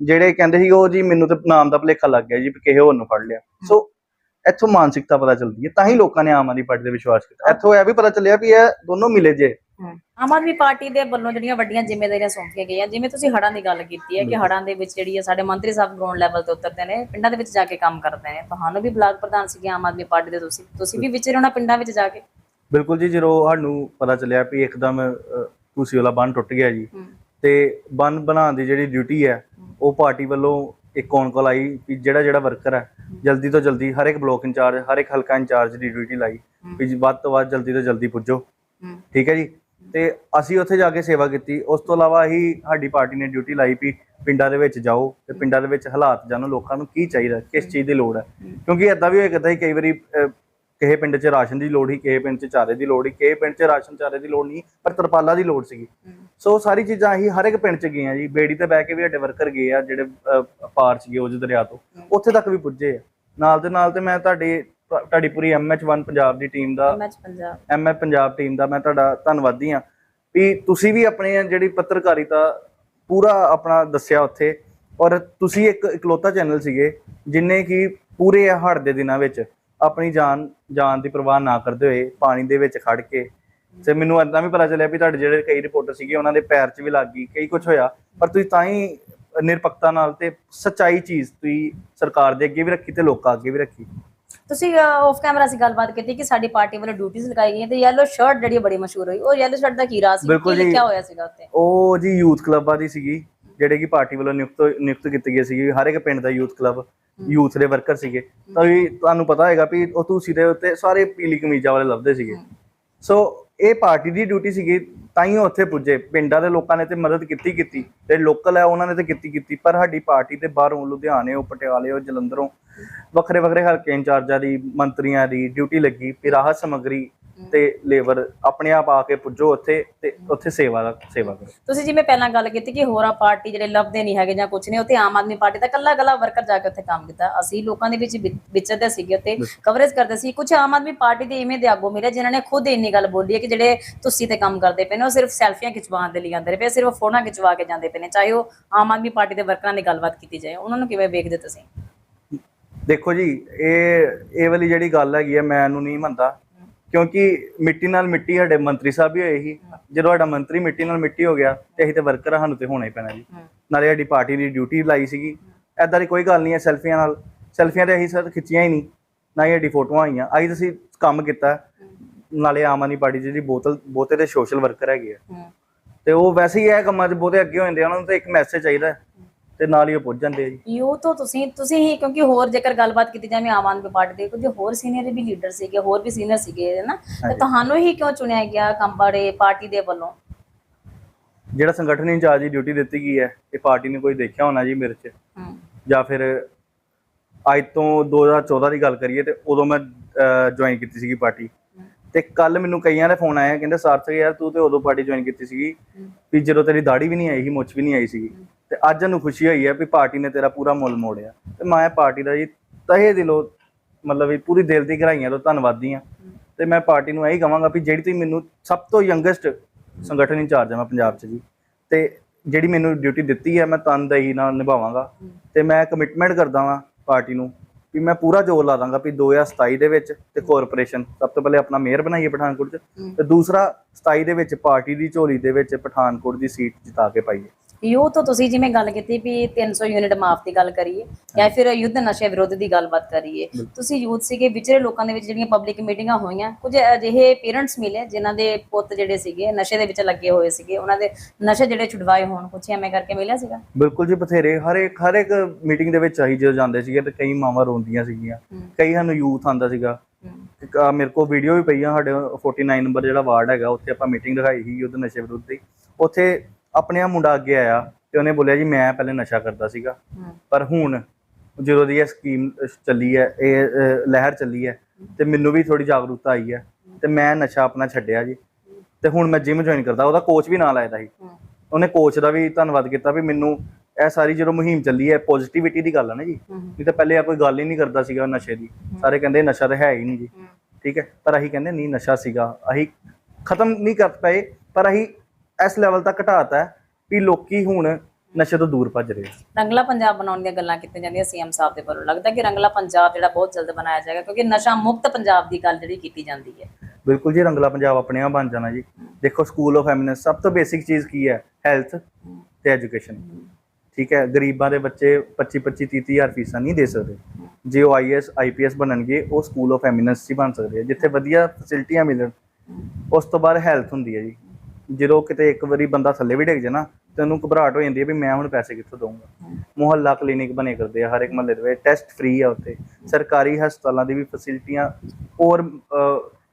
ਜਿਹੜੇ ਕਹਿੰਦੇ ਸੀ ਉਹ ਜੀ ਮੈਨੂੰ ਤੇ ਨਾਮ ਦਾ ਭਲੇਖਾ ਲੱਗ ਗਿਆ ਜੀ ਕਿਸੇ ਹੋਰ ਨੂੰ ਫੜ ਲਿਆ। ਸੋ ਇੱਥੋਂ ਮਾਨਸਿਕਤਾ ਪਤਾ ਚੱਲਦੀ ਹੈ ਤਾਂ ਹੀ ਲੋਕਾਂ ਨੇ ਆਮ ਆਦਮੀ ਪਾਰਟੀ ਤੇ ਵਿਸ਼ਵਾਸ ਕੀਤਾ। ਇੱਥੋਂ ਇਹ ਵੀ ਪਤਾ ਚੱਲਿਆ ਵੀ ਇਹ ਦੋਨੋਂ ਮਿਲੇ ਜੇ। ਆਮ ਆਦਮੀ ਪਾਰਟੀ ਦੇ ਵੱਲੋਂ ਜਿਹੜੀਆਂ ਵੱਡੀਆਂ ਜ਼ਿੰਮੇਵਾਰੀਆਂ ਸੌਂਪੀਆਂ ਗਈਆਂ ਜਿਵੇਂ ਤੁਸੀਂ ਹੜ੍ਹਾਂ ਦੀ ਗੱਲ ਕੀਤੀ ਹੈ ਕਿ ਹੜ੍ਹਾਂ ਦੇ ਵਿੱਚ ਜਿਹੜੀ ਹੈ ਸਾਡੇ ਮੰਤਰੀ ਸਾਹਿਬ ਗਰਾਊਂਡ ਲੈਵਲ ਤੇ ਉਤਰਦੇ ਨੇ ਪਿੰਡਾਂ ਦੇ ਵਿੱਚ ਜਾ ਕੇ ਕੰਮ ਕਰਦੇ ਨੇ। ਤੁਹਾਨੂੰ ਵੀ ਬਲਾਕ ਪ੍ਰਧਾਨ ਸੀਗੇ ਆਮ ਆਦਮੀ ਪਾਰਟੀ ਦੇ ਤੁਸੀਂ ਤੁਸੀਂ ਵੀ ਵਿਚਰੇ ਹੋਣਾ ਪਿੰਡਾਂ ਵਿੱਚ ਜਾ ਕੇ? ਬਿਲਕੁਲ ਜੀ ਜਦੋਂ ਸਾਨੂੰ ਪਤਾ ਚੱਲਿਆ ਵੀ ਇੱਕਦਮ ਤੁਸੀਂ ਵਾਲਾ ਬੰਨ ਟੁੱਟ ਗਿਆ ਜੀ। ਤੇ ਬੰਨ ਬਣਾਉਣ ਦੀ ਜਿਹੜੀ ਡਿਊਟੀ ਹੈ ਉਹ ਪਾਰਟੀ ਵੱਲੋਂ ਇੱਕ ਕੌਣ ਕਾਲ ਆਈ ਵੀ ਜਿਹੜਾ ਜਿਹੜਾ ਵਰਕਰ ਹੈ ਜਲਦੀ ਤੋਂ ਜਲਦੀ ਹਰ ਇੱਕ ਬਲਾਕ ਇੰਚਾਰਜ ਹਰ ਇੱਕ ਹਲਕਾ ਇੰਚਾਰਜ ਦੀ ਡਿਊਟੀ ਲਾਈ ਵੀ ਵੱਧ ਤੋਂ ਵੱਧ ਜਲਦੀ ਤੋਂ ਜਲਦੀ ਪੁੱਜੋ। ਹੂੰ। ਠੀਕ ਹੈ ਜੀ? ਤੇ ਅਸੀਂ ਉੱਥੇ ਜਾ ਕੇ ਸੇਵਾ ਕੀਤੀ। ਉਸ ਤੋਂ ਇਲਾਵਾ ਹੀ ਸਾਡੀ ਪਾਰਟੀ ਨੇ ਡਿਊਟੀ ਲਾਈ ਵੀ ਪਿੰਡਾਂ ਦੇ ਵਿੱਚ ਜਾਓ ਤੇ ਪਿੰਡਾਂ ਦੇ ਵਿੱਚ ਹਾਲਾਤ ਜਾਣੋ ਲੋਕਾਂ ਨੂੰ ਕੀ ਚਾਹੀਦਾ ਕਿਸ ਚੀਜ਼ ਦੀ ਲੋੜ ਹੈ। ਕਿਉਂਕਿ ਏਦਾਂ ਵੀ ਹੋਇਆ ਕਰਦਾ ਸੀ ਕਈ ਵਾਰੀ ਕਿਸੇ ਪਿੰਡ 'ਚ ਰਾਸ਼ਨ ਦੀ ਲੋੜ ਸੀ ਕਿਸੇ ਪਿੰਡ 'ਚ ਚਾਰੇ ਦੀ ਲੋੜ ਸੀ ਕਿਸੇ ਪਿੰਡ 'ਚ ਰਾਸ਼ਨ ਚਾਰੇ ਦੀ ਲੋੜ ਨਹੀਂ ਪਰ ਤਰਪਾਲਾਂ ਦੀ ਲੋੜ ਸੀਗੀ। ਸੋ ਸਾਰੀ ਚੀਜ਼ਾਂ ਅਸੀਂ ਹਰ ਇੱਕ ਪਿੰਡ 'ਚ ਗਏ ਆ ਜੀ। ਬੇੜੀ ਤੇ ਬਹਿ ਕੇ ਵੀ ਸਾਡੇ ਵਰਕਰ ਗਏ ਆ ਜਿਹੜੇ ਪਾਰ ਸੀਗੇ ਉਹ ਦਰਿਆ ਤੋਂ। ਉੱਥੇ ਤੱਕ ਵੀ ਪੁੱਜੇ ਆ। ਨਾਲ ਦੇ ਨਾਲ ਤੇ ਮੈਂ ਤੁਹਾਡੀ ਤੁਹਾਡੀ ਪੂਰੀ ਐਮਐਚ1 ਪੰਜਾਬ ਦੀ ਟੀਮ ਦਾ ਮੈਚ ਪੰਜਾਬ। ਐਮਐ ਪੰਜਾਬ ਟੀਮ ਦਾ ਮੈਂ ਤੁਹਾਡਾ ਧੰਨਵਾਦੀ ਹਾਂ। ਵੀ ਤੁਸੀਂ ਵੀ ਆਪਣੀ ਜਿਹੜੀ ਪੱਤਰਕਾਰਿਤਾ ਪੂਰਾ ਆਪਣਾ ਦੱਸਿਆ ਉੱਥੇ। ਔਰ ਤੁਸੀਂ ਇੱਕ ਇਕਲੌਤਾ ਚੈਨਲ ਸੀਗੇ ਜਿਨੇ ਕਿ ਪੂਰੇ ਹੜ੍ਹ ਦੇ ਦਿਨਾਂ ਵਿੱਚ ਆਪਣੀ ਜਾਨ ਜਾਨ ਦੀ ਪਰਵਾਹ ਨਾ ਕਰਦੇ ਹੋਏ ਪਾਣੀ ਦੇ ਵਿੱਚ ਖੜ ਕੇ ਤੇ ਮੈਨੂੰ ਏਦਾਂ ਵੀ ਪਤਾ ਚੱਲਿਆ ਵੀ ਤੁਹਾਡੇ ਜਿਹੜੇ ਕਈ ਰਿਪੋਰਟਰ ਸੀਗੇ ਉਹਨਾਂ ਦੇ ਪੈਰ 'ਚ ਵੀ ਲੱਗ ਗਈ ਕਈ ਕੁਝ ਹੋਇਆ। ਪਰ ਤੁਸੀਂ ਤਾਂ ਹੀ ਨਿਰਪੱਖਤਾ ਨਾਲ ਤੇ ਸੱਚਾਈ ਚੀਜ਼ ਤੁਸੀਂ ਸਰਕਾਰ ਦੇ ਅੱਗੇ ਵੀ ਰੱਖੀ ਤੇ ਲੋਕਾਂ ਅੱਗੇ ਵੀ ਰੱਖੀ। ਤੁਸੀਂ ਆਫ ਕੈਮਰਾ ਸੀ ਗੱਲਬਾਤ ਕੀਤੀ ਕਿ ਸਾਡੀ ਪਾਰਟੀ ਵੱਲੋਂ ਡਿਊਟੀਆਂ ਲਗਾਈ ਗਈਆਂ ਤੇ ਯੈਲੋ ਸ਼ਰਟ ਜਿਹੜੀ ਬੜੀ ਮਸ਼ਹੂਰ ਹੋਈ। ਉਹ ਯੈਲੋ ਸ਼ਰਟ ਦਾ ਕੀ ਰਾਜ਼ ਸੀ? ਕੀ। ਲਿਖਿਆ ਹੋਇਆ ਸੀਗਾ ਉੱਤੇ? ਉਹ ਜੀ ਯੂਥ ਕਲੱਬਾਂ ਦੀ ਸੀਗੀ ਜਿਹੜੇ ਕਿ ਪਾਰਟੀ ਵੱਲੋਂ ਨਿਯੁਕਤ ਨਿਯੁਕਤ ਕੀਤੇ ਗਏ ਸੀਗੇ। ਹਰ ਇੱਕ ਪਿੰਡ ਦਾ ਯੂਥ ਕਲੱਬ ਯੂਥ ਦੇ ਵਰਕਰ ਸੀਗੇ। ਤਾਂ ਵੀ ਤੁਹਾਨੂੰ ਪਤਾ ਹੈਗਾ ਵੀ ਉਹ ਤੁਸੀਂ ਦੇ ਉੱਤੇ ਸਾਰੇ ਪੀਲੀ ਕਮੀਜ਼ਾਂ ਵਾਲੇ ਲੱਭਦੇ ਸੀਗੇ। ਸੋ ਇਹ ਪਾਰਟੀ ਦੀ ਡਿਊਟੀ ਸੀਗੀ, ਤਾਂ ਹੀ ਉਹ ਉੱਥੇ ਪੁੱਜੇ। ਪਿੰਡਾਂ ਦੇ ਲੋਕਾਂ ਨੇ ਤੇ ਮਦਦ ਕੀਤੀ ਕੀਤੀ, ਤੇ ਲੋਕਲ ਹੈ, ਉਹਨਾਂ ਨੇ ਤੇ ਕੀਤੀ ਕੀਤੀ, ਪਰ ਸਾਡੀ ਪਾਰਟੀ ਤੇ ਬਾਹਰੋਂ ਲੁਧਿਆਣੇ, ਉਹ ਪਟਿਆਲੇ, ਉਹ ਜਲੰਧਰੋਂ ਵੱਖਰੇ ਵੱਖਰੇ ਹਲਕੇ ਇੰਚਾਰਜਾਂ ਦੀ, ਮੰਤਰੀਆਂ ਦੀ ਡਿਊਟੀ ਲੱਗੀ ਵੀ ਰਾਹਤ ਸਮੱਗਰੀ ਤੇ ਲੇਬਰ ਆਪਣੇ ਆਪ ਆ ਕੇ ਪੁੱਜੋ ਉੱਥੇ ਤੇ ਉੱਥੇ ਸੇਵਾ ਦਾ ਸੇਵਾ ਕਰੋ। ਤੁਸੀਂ ਜਿਵੇਂ ਪਹਿਲਾਂ ਗੱਲ ਕੀਤੀ ਕਿ ਹੋਰਾਂ ਪਾਰਟੀ ਜਿਹੜੇ ਲੱਭਦੇ ਨਹੀਂ ਹੈਗੇ ਜਾਂ ਕੁਝ ਨਹੀਂ ਉੱਥੇ ਆਮ ਆਦਮੀ ਪਾਰਟੀ ਦਾ ਕੱਲਾ ਕੱਲਾ ਵਰਕਰ ਜਾ ਕੇ ਉੱਥੇ ਕੰਮ ਕੀਤਾ। ਅਸੀਂ ਲੋਕਾਂ ਦੇ ਵਿੱਚ ਵਿਚਰਦੇ ਸੀਗੇ ਉੱਤੇ ਕਵਰੇਜ ਕਰਦੇ ਸੀ। ਕੁਝ ਆਮ ਆਦਮੀ ਪਾਰਟੀ ਦੇ ਇਵੇਂ ਦੇ ਆਗੂ ਮਿਲੇ ਜਿਨ੍ਹਾਂ ਨੇ ਖੁਦ ਇੰਨੀ ਗੱਲ ਬੋਲੀ ਹੈ ਕਿ ਜਿਹੜੇ ਤੁਸੀਂ ਤੇ ਕੰਮ ਕਰਦੇ ਪਏ ਨੇ ਉਹ ਸਿਰਫ ਸੈਲਫੀਆਂ ਖਿਚਵਾਉਣ ਦੇ ਲਈ ਆਉਂਦੇ ਨੇ ਪਏ ਸਿਰਫ ਫੋਟੋਆਂ ਖਿਚਵਾ ਕੇ ਜਾਂਦੇ ਪਏ ਨੇ ਚਾਹੇ ਉਹ ਆਮ ਆਦਮੀ ਪਾਰਟੀ ਦੇ ਵਰਕਰਾਂ ਦੀ ਗੱਲਬਾਤ ਕੀਤੀ ਜਾਏ। ਉਹਨਾਂ ਨੂੰ ਕਿਵੇਂ ਵੇਖਦੇ ਤੁਸੀਂ? ਦੇਖੋ ਜੀ ਇਹ ਇਹ ਵਾਲੀ ਜਿਹੜੀ ਗੱਲ ਹੈਗੀ ਹੈ ਮੈਂ ਇਹਨੂੰ ਨਹੀਂ ਮੰਨਦਾ। ਕਿਉਂਕਿ ਮਿੱਟੀ ਨਾਲ ਮਿੱਟੀ ਸਾਡੇ ਮੰਤਰੀ ਸਾਹਿਬ ਵੀ ਹੋਏ ਸੀ। ਜਦੋਂ ਸਾਡਾ ਮੰਤਰੀ ਮਿੱਟੀ ਨਾਲ ਮਿੱਟੀ ਹੋ ਗਿਆ ਤੇ ਅਸੀਂ ਤੇ ਵਰਕਰ ਸਾਨੂੰ ਤੇ ਹੋਣਾ ਹੀ ਪੈਣਾ ਜੀ। ਨਾਲੇ ਸਾਡੀ ਪਾਰਟੀ ਦੀ ਡਿਊਟੀ ਲਾਈ ਸੀਗੀ। ਐਦਾਂ ਦੀ ਕੋਈ ਗੱਲ ਨਹੀਂ ਹੈ ਸੈਲਫੀਆਂ ਨਾਲ। ਸੈਲਫੀਆਂ ਤੇ ਅਸੀਂ ਸਰ ਖਿੱਚੀਆਂ ਹੀ ਨਹੀਂ। ਨਾ ਹੀ ਸਾਡੀ ਫੋਟੋਆਂ ਆਈਆਂ। ਅਸੀਂ ਤਾਂ ਅਸੀਂ ਕੰਮ ਕੀਤਾ। ਨਾਲੇ ਆਮ ਆਦਮੀ ਪਾਰਟੀ ਜਿਹੜੀ ਬੋਤਲ ਬਹੁਤੇ ਦੇ ਸੋਸ਼ਲ ਵਰਕਰ ਹੈਗੇ ਆ। ਤੇ ਉਹ ਵੈਸੇ ਹੀ ਇਹ ਕੰਮਾਂ 'ਚ ਬਹੁਤੇ ਅੱਗੇ ਹੋ ਜਾਂਦੇ ਆ। ਉਹਨਾਂ ਨੂੰ ਤਾਂ ਇੱਕ ਮੈਸੇਜ ਚਾਹੀਦਾ। ਤੇ ਨਾਲ ਹੀ ਉਹ ਪੁੱਜ ਜਾਂਦੇ ਆ ਜੀ। ਯੂ ਤੋਂ ਤੁਸੀਂ ਤੁਸੀਂ ਹੀ ਕਿਉਂਕਿ ਹੋਰ ਜੇਕਰ ਗੱਲਬਾਤ ਕੀਤੀ ਜਾਵੇ ਆਮ ਆਦਮੀ ਪਾਰਟੀ ਦੇ ਕੁਝ ਹੋਰ ਸੀਨੀਅਰ ਵੀ ਲੀਡਰ ਸੀਗੇ ਹੋਰ ਵੀ ਸੀਨੀਅਰ ਸੀਗੇ ਹੈ ਨਾ? ਤੇ ਤੁਹਾਨੂੰ ਹੀ ਕਿਉਂ ਚੁਣਿਆ ਗਿਆ ਕੰਬੜੇ ਪਾਰਟੀ ਦੇ ਵੱਲੋਂ? ਜਿਹੜਾ ਸੰਗਠਨ ਇੰਚਾਰਜ ਦੀ ਡਿਊਟੀ ਦਿੱਤੀ ਗਈ ਹੈ ਇਹ ਪਾਰਟੀ ਨੇ ਕੋਈ ਦੇਖਿਆ ਹੋਣਾ ਜੀ ਮੇਰੇ 'ਚ? ਜਾਂ ਫਿਰ ਅੱਜ ਤੋਂ 2014 ਦੀ ਗੱਲ ਕਰੀਏ ਤੇ ਉਦੋਂ ਮੈਂ ਜੁਆਇਨ ਕੀਤੀ ਸੀਗੀ ਪਾਰਟੀ। ਤੇ ਕੱਲ ਮੈਨੂੰ ਕਈਆਂ ਦੇ ਫੋਨ ਆਇਆ ਕਹਿੰਦੇ ਸਾਰਥਕ ਯਾਰ ਤੂੰ ਤੇ ਉਦੋਂ ਪਾਰਟੀ ਜੁਆਇਨ ਕੀਤੀ ਸੀਗੀ। ਵੀ ਜਦੋਂ ਤੇਰੀ ਦਾੜੀ ਵੀ ਨਹੀਂ ਆਈ ਸੀ ਮੁੱਛ ਵੀ ਨਹੀਂ ਆਈ ਸੀਗੀ। ਤੇ ਅੱਜ ਨੂੰ ਖੁਸ਼ੀ ਹੋਈ ਹੈ ਵੀ ਪਾਰਟੀ ਨੇ ਤੇਰਾ ਪੂਰਾ ਮੁੱਲ ਮੋੜਿਆ। ਤੇ ਮੈਂ ਪਾਰਟੀ ਦਾ ਜੀ ਤਹੇ ਦਿਲੋਂ ਮਤਲਬ ਵੀ ਪੂਰੀ ਦਿਲ ਦੀ ਗਹਿਰਾਈਆਂ ਤੋਂ ਧੰਨਵਾਦੀ ਹਾਂ। ਤੇ ਮੈਂ ਪਾਰਟੀ ਨੂੰ ਇਹੀ ਕਹਾਂਗਾ ਵੀ ਜਿਹੜੀ ਤੁਸੀਂ ਮੈਨੂੰ ਸਭ ਤੋਂ ਯੰਗੈਸਟ ਸੰਗਠਨ ਇੰਚਾਰਜ ਹਾਂ ਮੈਂ ਪੰਜਾਬ 'ਚ ਜੀ। ਤੇ ਜਿਹੜੀ ਮੈਨੂੰ ਡਿਊਟੀ ਦਿੱਤੀ ਹੈ ਮੈਂ ਤਨਦੇਹੀ ਨਾਲ ਨਿਭਾਵਾਂਗਾ। ਤੇ ਮੈਂ ਕਮਿਟਮੈਂਟ ਕਰਦਾ ਵਾਂ ਪਾਰਟੀ ਨੂੰ ਵੀ ਮੈਂ ਪੂਰਾ ਜ਼ੋਰ ਲਾ ਦਾਂਗਾ ਵੀ 2027 ਦੇ ਵਿੱਚ ਤੇ ਕਾਰਪੋਰੇਸ਼ਨ ਸਭ ਤੋਂ ਪਹਿਲੇ ਆਪਣਾ ਮੇਅਰ ਬਣਾਈਏ ਪਠਾਨਕੋਟ 'ਚ। ਤੇ ਦੂਸਰਾ 27 ਦੇ ਵਿੱਚ ਪਾਰਟੀ ਦੀ ਝੋਲੀ ਦੇ ਵਿੱਚ ਪਠਾਨਕੋਟ ਦੀ ਸੀਟ ਜਿਤਾ ਕੇ ਪਾਈਏ। ਯੂਥ ਤੋਂ ਤੁਸੀਂ ਜਿਵੇਂ ਗੱਲ ਕੀਤੀ ਵੀ 300 ਯੂਨਿਟ ਮਾਫ ਦੀ ਗੱਲ ਕਰੀਏ ਜਾਂ ਫਿਰ ਯੁੱਧ ਨਸ਼ੇ ਵਿਰੋਧ ਦੀ ਗੱਲਬਾਤ ਕਰੀਏ। ਤੁਸੀਂ ਯੂਥ ਸੀਗੇ ਵਿਚਰੇ ਲੋਕਾਂ ਦੇ ਵਿੱਚ ਜਿਹੜੀਆਂ ਪਬਲਿਕ ਮੀਟਿੰਗਾਂ ਹੋਈਆਂ ਕੁਝ ਅਜਿਹੇ ਪੇਰੈਂਟਸ ਮਿਲੇ ਜਿਨ੍ਹਾਂ ਦੇ ਪੁੱਤ ਜਿਹੜੇ ਸੀਗੇ ਨਸ਼ੇ ਦੇ ਵਿੱਚ ਲੱਗੇ ਹੋਏ ਸੀਗੇ ਉਹਨਾਂ ਦੇ ਨਸ਼ੇ ਜਿਹੜੇ ਛੁਡਵਾਏ ਹੋਣ ਕੁਛ ਐਵੇਂ ਕਰਕੇ ਮਿਲਿਆ ਸੀਗਾ? ਬਿਲਕੁਲ ਜੀ ਬਥੇਰੇ। ਹਰ ਇੱਕ ਹਰ ਇੱਕ ਮੀਟਿੰਗ ਦੇ ਵਿੱਚ ਆਹੀ ਜਦੋਂ ਜਾਂਦੇ ਸੀਗੇ ਤੇ ਕਈ ਮਾਵਾਂ ਰੋਂਦੀਆਂ ਸੀਗੀਆਂ। ਕਈ ਸਾਨੂੰ ਯੂਥ ਆਂਦਾ ਸੀਗਾ। ਮੇਰੇ ਕੋਲ ਵੀਡੀਓ ਵੀ ਪਈ ਆ ਸਾਡੇ 49 ਨੰਬਰ ਜਿਹੜਾ ਵਾਰਡ ਹੈਗਾ ਉੱਥੇ ਆਪਾਂ ਮੀਟਿੰਗ ਦਿਖਾਈ ਸੀ ਯੁੱਧ ਨਸ਼ੇ ਵਿਰੁੱਧ ਦੀ। ਉੱਥੇ ਆਪਣੇ ਆ ਮੁੰਡਾ ਅੱਗੇ ਆਇਆ ਤੇ ਉਹਨੇ ਬੋਲਿਆ ਜੀ ਮੈਂ ਪਹਿਲੇ ਨਸ਼ਾ ਕਰਦਾ ਸੀਗਾ। ਪਰ ਹੁਣ ਜਦੋਂ ਦੀ ਇਹ ਸਕੀਮ ਚੱਲੀ ਹੈ ਇਹ ਲਹਿਰ ਚੱਲੀ ਹੈ ਤੇ ਮੈਨੂੰ ਵੀ ਥੋੜੀ ਜਾਗਰੂਕਤਾ ਆਈ ਹੈ ਤੇ ਮੈਂ ਨਸ਼ਾ ਆਪਣਾ ਛੱਡਿਆ ਜੀ। ਤੇ ਹੁਣ ਮੈਂ ਜਿਮ ਜੁਆਇਨ ਕਰਦਾ ਉਹਦਾ ਕੋਚ ਵੀ ਨਾਲ ਆਇਆ ਦਾ ਸੀ। ਉਹਨੇ ਕੋਚ ਦਾ ਵੀ ਧੰਨਵਾਦ ਕੀਤਾ ਵੀ ਮੈਨੂੰ ਇਹ ਸਾਰੀ ਜਦੋਂ ਮੁਹਿੰਮ ਚੱਲੀ ਹੈ ਪੋਜ਼ਿਟਿਵਿਟੀ ਦੀ ਗੱਲ ਹੈ ਨਾ ਜੀ। ਨਹੀਂ ਤਾਂ ਪਹਿਲੇ ਆ ਕੋਈ ਗੱਲ ਹੀ ਨਹੀਂ ਕਰਦਾ ਸੀਗਾ ਨਸ਼ੇ ਦੀ। ਸਾਰੇ ਕਹਿੰਦੇ ਨਸ਼ਾ ਤਾਂ ਹੈ ਹੀ ਨਹੀਂ ਜੀ। ਠੀਕ ਹੈ ਪਰ ਅਸੀਂ ਕਹਿੰਦੇ ਨਹੀਂ ਨਸ਼ਾ ਸੀਗਾ। ਅਸੀਂ ਖਤਮ ਨਹੀਂ ਕਰ ਪਏ ਪਰ ਅਸੀਂ ਇਸ ਲੈਵਲ ਤੱਕ ਘਟਾਤਾ ਵੀ ਲੋਕੀ ਹੁਣ ਨਸ਼ੇ ਤੋਂ ਦੂਰ ਭੱਜ ਰਹੇ। ਰੰਗਲਾ ਪੰਜਾਬ ਬਣਾਉਣ ਦੀਆਂ ਗੱਲਾਂ ਕੀਤੀਆਂ ਜਾਂਦੀਆਂ ਸੀਐਮ ਸਾਹਿਬ ਦੇ ਵੱਲੋਂ। ਲੱਗਦਾ ਕਿ ਰੰਗਲਾ ਪੰਜਾਬ ਜਿਹੜਾ ਬਹੁਤ ਜਲਦ ਬਣਾਇਆ ਜਾਏਗਾ ਕਿਉਂਕਿ ਨਸ਼ਾ ਮੁਕਤ ਪੰਜਾਬ ਦੀ ਗੱਲ ਜਿਹੜੀ ਕੀਤੀ ਜਾਂਦੀ ਹੈ। ਬਿਲਕੁਲ ਜੀ ਰੰਗਲਾ ਪੰਜਾਬ ਆਪਣੇ ਆਪ ਬਣ ਜਾਣਾ ਜੀ। ਦੇਖੋ ਸਕੂਲ ਆਫ ਐਮਿਨੈਂਸ ਸਭ ਤੋਂ ਬੇਸਿਕ ਚੀਜ਼ ਕੀ ਹੈ? ਹੈਲਥ ਤੇ ਐਜੂਕੇਸ਼ਨ ਠੀਕ ਹੈ ਗਰੀਬਾਂ ਦੇ ਬੱਚੇ 25 25 30 ਹਜ਼ਾਰ ਫੀਸਾਂ ਨਹੀਂ ਦੇ ਸਕਦੇ। ਜੇ ਉਹ ਆਈਐਸ ਆਈਪੀਐਸ ਬਣਨਗੇ ਉਹ ਸਕੂਲ ਆਫ ਐਮਿਨੈਂਸ 'ਚ ਹੀ ਬਣ ਸਕਦੇ ਆ। ਜਿੱਥੇ ਵਧੀਆ ਫੈਸਿਲਿਟੀਆਂ ਮਿਲਣ ਉਸ ਤੋਂ ਬਾਅਦ ਹੈਲਥ ਹੁੰਦੀ ਹੈ ਜੀ। ਜਦੋਂ ਕਿਤੇ ਇੱਕ ਵਾਰੀ ਬੰਦਾ ਥੱਲੇ ਵੀ ਡਿੱਗ ਜੇ ਨਾ, ਤੇ ਉਹਨੂੰ ਘਬਰਾਹਟ ਹੋ ਜਾਂਦੀ ਹੈ ਵੀ ਮੈਂ ਹੁਣ ਪੈਸੇ ਕਿੱਥੋਂ ਦਊਂਗਾ। ਮੁਹੱਲਾ ਕਲੀਨਿਕ ਬਣੇ ਕਰਦੇ ਆ ਹਰ ਇੱਕ ਮਹੱਲੇ ਦੇ ਵਿੱਚ ਟੈਸਟ ਫ੍ਰੀ ਆ ਉੱਥੇ। ਸਰਕਾਰੀ ਹਸਪਤਾਲਾਂ ਦੀ ਵੀ ਫੈਸਿਲਿਟੀਆਂ ਹੋਰ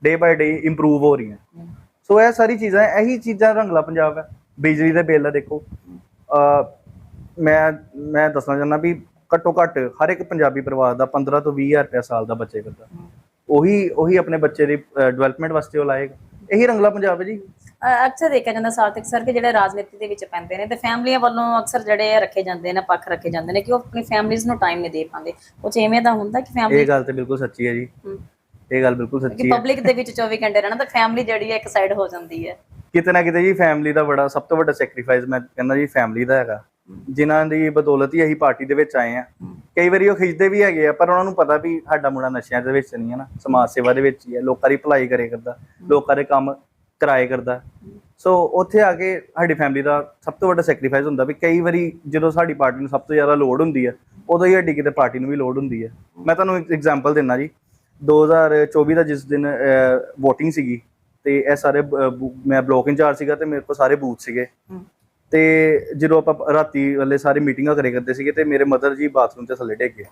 ਡੇ ਬਾਏ ਡੇ ਇੰਪਰੂਵ ਹੋ ਰਹੀਆਂ। ਸੋ ਇਹ ਸਾਰੀ ਚੀਜ਼ਾਂ, ਇਹੀ ਚੀਜ਼ਾਂ ਰੰਗਲਾ ਪੰਜਾਬ ਹੈ। ਬਿਜਲੀ ਦੇ ਬਿੱਲ ਆ ਦੇਖੋ। ਮੈਂ ਮੈਂ ਦੱਸਣਾ ਚਾਹੁੰਦਾ ਵੀ ਘੱਟੋ ਘੱਟ ਹਰ ਇੱਕ ਪੰਜਾਬੀ ਪਰਿਵਾਰ ਦਾ 15 ਤੋਂ 20000 ਰੁਪਏ ਸਾਲ ਦਾ ਬੱਚੇ ਕਰਦਾ। ਉਹੀ ਉਹੀ ਆਪਣੇ ਬੱਚੇ ਦੀ ਡਿਵੈਲਪਮੈਂਟ ਵਾਸਤੇ ਉਹ ਲਾਏਗਾ। ਇਹੀ ਰੰਗਲਾ ਪੰਜਾਬ ਹੈ ਜੀ। ਅਕਸਰ ਦੇਖਿਆ ਜਾਂਦਾ ਸਾਰਥਿਕ ਸਰ ਕਿ ਜਿਹੜੇ ਰਾਜਨੀਤੀ ਦੇ ਵਿੱਚ ਪੈਂਦੇ ਨੇ ਤੇ ਫੈਮਲੀਆਂ ਵੱਲੋਂ ਅਕਸਰ ਜਿਹੜੇ ਰੱਖੇ ਜਾਂਦੇ ਨੇ ਪੱਖ ਰੱਖੇ ਜਾਂਦੇ ਨੇ ਕਿ ਉਹ ਆਪਣੀ ਫੈਮਲੀਜ਼ ਨੂੰ ਟਾਈਮ ਨਹੀਂ ਦੇ ਪਾਉਂਦੇ। ਕੁਝ ਐਵੇਂ ਦਾ ਹੁੰਦਾ ਕਿ ਫੈਮਲੀ ਇਹ ਗੱਲ ਤੇ ਬਿਲਕੁਲ ਸੱਚੀ ਹੈ ਜੀ। ਇਹ ਗੱਲ ਬਿਲਕੁਲ ਕਿ ਸੱਚੀ ਹੈ। ਪਬਲਿਕ ਦੇ ਵਿੱਚ 24 ਘੰਟੇ ਰਹਿਣਾ ਤਾਂ ਫੈਮਲੀ ਜਿਹੜੀ ਹੈ ਇੱਕ ਸਾਈਡ ਹੋ ਜਾਂਦੀ ਹੈ। ਕਿਤੇ ਨਾ ਕਿਤੇ ਜੀ ਫੈਮਿਲੀ ਦਾ ਬੜਾ ਸਭ ਤੋਂ ਵੱਡਾ ਸੈਕਰੀਫਾਈਸ ਮੈਂ ਕਹਿੰਦਾ ਜੀ ਫੈਮਿਲੀ ਦਾ ਹੈਗਾ। ਜਿਨ੍ਹਾਂ ਦੀ ਬਦੌਲਤ ਹੀ ਅਸੀਂ ਪਾਰਟੀ ਦੇ ਵਿੱਚ ਆਏ ਆ ਕਈ ਵਾਰੀ ਉਹ ਖਿੱਚਦੇ ਵੀ ਹੈਗੇ ਆ ਪਰ ਉਹਨਾਂ ਨੂੰ ਪਤਾ ਵੀ ਸਾਡਾ ਮੁੰਡਾ ਨਸ਼ਿਆਂ ਦੇ ਵਿੱਚ ਨਹੀਂ ਹੈ ਨਾ ਸਮਾਜ ਸੇਵਾ ਦੇ ਵਿੱਚ ਹੀ ਹੈ। ਲੋਕਾਂ ਦੀ ਭਲਾਈ ਕਰੇ ਕਰਦਾ। ਲੋਕਾਂ ਦੇ ਕੰਮ ਕਰਾਏ ਕਰਦਾ। ਸੋ ਉੱਥੇ ਆ ਕੇ ਸਾਡੀ ਫੈਮਿਲੀ ਦਾ ਸਭ ਤੋਂ ਵੱਡਾ ਸੈਕਰੀਫਾਈਸ ਹੁੰਦਾ ਵੀ ਕਈ ਵਾਰੀ ਜਦੋਂ ਸਾਡੀ ਪਾਰਟੀ ਨੂੰ ਸਭ ਤੋਂ ਜ਼ਿਆਦਾ ਲੋੜ ਹੁੰਦੀ ਹੈ ਉਦੋਂ ਹੀ ਸਾਡੀ ਕਿਤੇ ਪਾਰਟੀ ਨੂੰ ਵੀ ਲੋੜ ਹੁੰਦੀ ਹੈ ਮੈਂ ਤੁਹਾਨੂੰ ਇੱਕ ਐਗਜ਼ਾਮਪਲ ਦਿੰਦਾ ਜੀ। 2024 ਦਾ ਜਿਸ ਦਿਨ VOTING ਸੀਗੀ ਤੇ ਇਹ ਸਾਰੇ ਮੈਂ ਬਲੋਕ ਇੰਚਾਰਜ ਸੀਗਾ ਤੇ ਮੇਰੇ ਕੋਲ ਸਾਰੇ ਬੂਥ ਸੀਗੇ। ਤੇ ਜਦੋਂ ਆਪਾਂ ਰਾਤੀ ਵਾਲੇ ਸਾਰੇ ਮੀਟਿੰਗਾਂ ਕਰੇ ਕਰਦੇ ਸੀਗੇ ਤੇ ਮੇਰੇ ਮਦਰ ਜੀ ਬਾਥਰੂਮ 'ਚ ਥੱਲੇ ਡਿੱਗ ਗਏ।